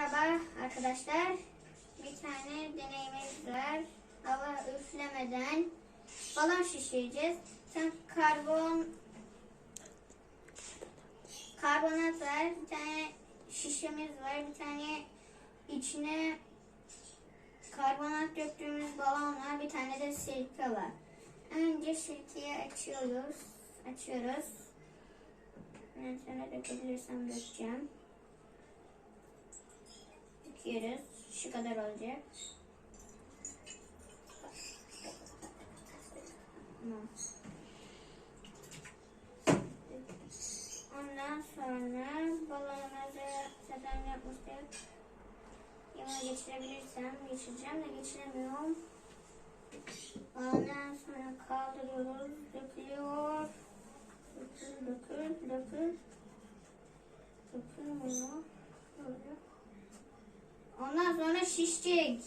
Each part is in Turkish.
Merhaba arkadaşlar. Bir tane deneyimiz var. Hava üflemeden balon şişireceğiz. Sen karbon karbonat var. Bir tane şişemiz var. Bir tane içine karbonat döktüğümüz balon var. Bir tane de sirke var. Önce sirkeyi açıyoruz. Açıyoruz. Ben sonra dökebilirsem dökeceğim. Döküyoruz. Şu kadar olacak. Ondan sonra balonumuzu zaten yapmıştık. Yana geçirebilirsem geçireceğim de geçiremiyorum. Ondan sonra kaldırıyoruz. Dökülüyor. Ondan sonra şişecek.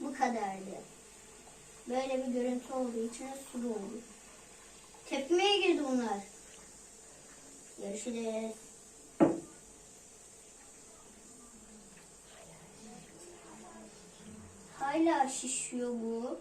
Bu kadardı. Böyle bir görüntü oldu. İçine su doldu. Tepkimeye girdi bunlar. Görüşürüz. Hala şişiyor bu.